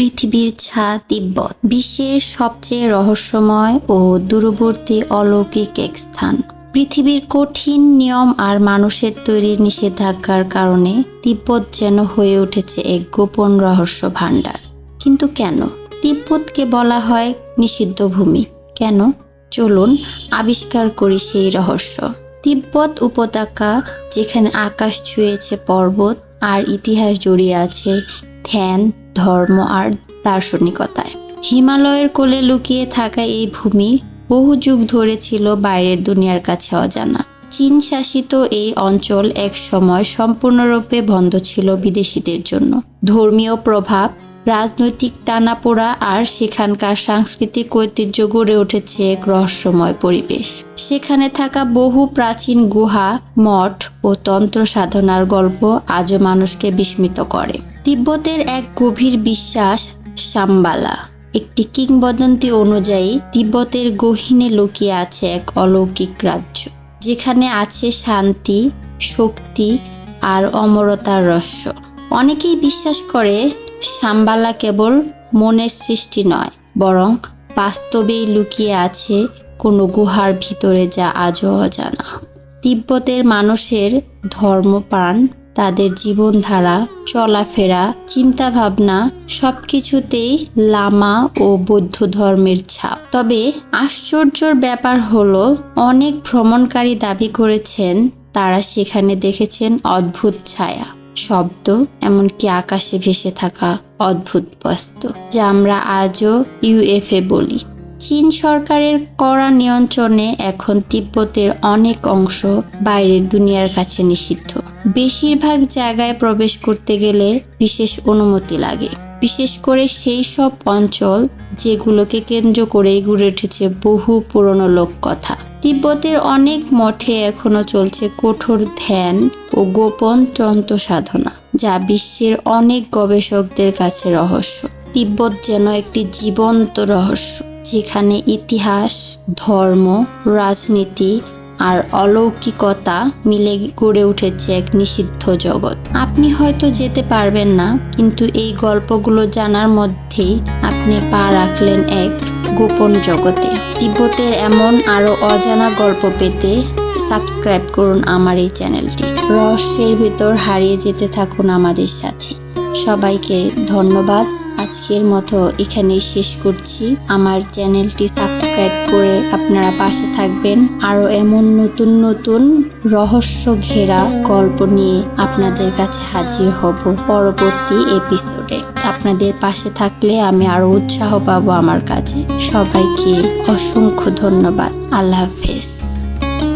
পৃথিবীর ছা তিব্বত, বিশ্বের সবচেয়ে রহস্যময় ও দূরবর্তী অলৌকিক এক স্থান। পৃথিবীর কঠিন নিয়ম আর মানুষের তৈরি নিষেধাজ্ঞার কারণে তিব্বত যেন হয়ে উঠেছে এক গোপন রহস্য ভাণ্ডার। কিন্তু কেন? তিব্বতকে বলা হয় নিষিদ্ধ ভূমি। কেন? চলুন আবিষ্কার করি সেই রহস্য। তিব্বত উপত্যকা যেখানে আকাশ ছুঁয়েছে পর্বত আর ইতিহাস জড়িয়ে আছে ধ্যান ধর্ম আর দার্শনিকতায়। হিমালয়ের কোলে লুকিয়ে থাকা এই ভূমি বহু যুগ ধরে ছিল বাইরের দুনিয়ার কাছে অজানা। চীন শাসিত এই অঞ্চল এক সময় সম্পূর্ণরূপে বন্ধ ছিল বিদেশিদের জন্য। ধর্মীয় প্রভাব, রাজনৈতিক টানাপোড়া আর সেখানকার সাংস্কৃতিক ঐতিহ্য গড়ে উঠেছে এক রহস্যময় পরিবেশ। সেখানে থাকা বহু প্রাচীন গুহা, মঠ ও তন্ত্র সাধনার গল্প আজও মানুষকে বিস্মিত করে। তিব্বতের এক গভীর বিশ্বাস, সাম্বালা। একটি কিংবদন্তি অনুযায়ী, তিব্বতের গহীনে লুকিয়ে আছে এক অলৌকিক রাজ্য, যেখানে আছে শান্তি, শক্তি আর অমরতার রহস্য। অনেকেই বিশ্বাস করে, সাম্বালা কেবল মনের সৃষ্টি নয়, বরং বাস্তবেই লুকিয়ে আছে কোনো গুহার ভিতরে যা আজও অজানা। তিব্বতের মানুষের ধর্মপ্রাণ তাদের জীবনধারা, চলাফেরা চিন্তা চিন্তাভাবনা সবকিছুতেই লামা ও বৌদ্ধ ধর্মের ছাপ। তবে আশ্চর্যর ব্যাপার হলো, অনেক ভ্রমণকারী দাবি করেছেন, তারা সেখানে দেখেছেন অদ্ভুত ছায়া। শব্দ, এমনকি আকাশে ভেসে থাকা অদ্ভুত বস্তু যা আমরা আজও ইউএফএ বলি। চীন সরকারের কড়া নিয়ন্ত্রণে এখন তিব্বতের অনেক অংশ বাইরের দুনিয়ার কাছে নিষিদ্ধ। বেশিরভাগ জায়গায় প্রবেশ করতে গেলে বিশেষ অনুমতি লাগে। বিশেষ করে সেই সব অঞ্চল যেগুলোকে কেন্দ্র করেই গড়ে উঠেছে বহু পুরনো লোককথা। তিব্বতের অনেক মঠে এখনও চলছে কঠোর ধ্যান ও গোপন তন্ত্র সাধনা যা বিশ্বের অনেক গবেষকদের কাছে রহস্য। তিব্বত যেন একটি জীবন্ত রহস্য, যেখানে ইতিহাস, ধর্ম, রাজনীতি আর অলৌকিকতা মিলে গড়ে উঠেছে এক নিষিদ্ধ জগৎ। আপনি হয়তো যেতে পারবেন না, কিন্তু এই গল্পগুলো জানার মধ্যেই আপনি পা রাখলেন এক গোপন জগতে। তিব্বতের এমন আরও অজানা গল্প পেতে সাবস্ক্রাইব করুন আমার এই চ্যানেলটি। রহস্যের ভিতর হারিয়ে যেতে থাকুন আমাদের সাথে। সবাইকে ধন্যবাদ। আজকের মতো এখানেই শেষ করছি। আমার চ্যানেলটি সাবস্ক্রাইব করে আপনারা পাশে থাকবেন। আরও এমন নতুন নতুন রহস্য ঘেরা গল্প নিয়ে আপনাদের কাছে হাজির হব পরবর্তী এপিসোডে। আপনাদের পাশে থাকলে আমি আরও উৎসাহ পাবো আমার কাছে। সবাইকে অসংখ্য ধন্যবাদ। আল্লাহ হাফেজ।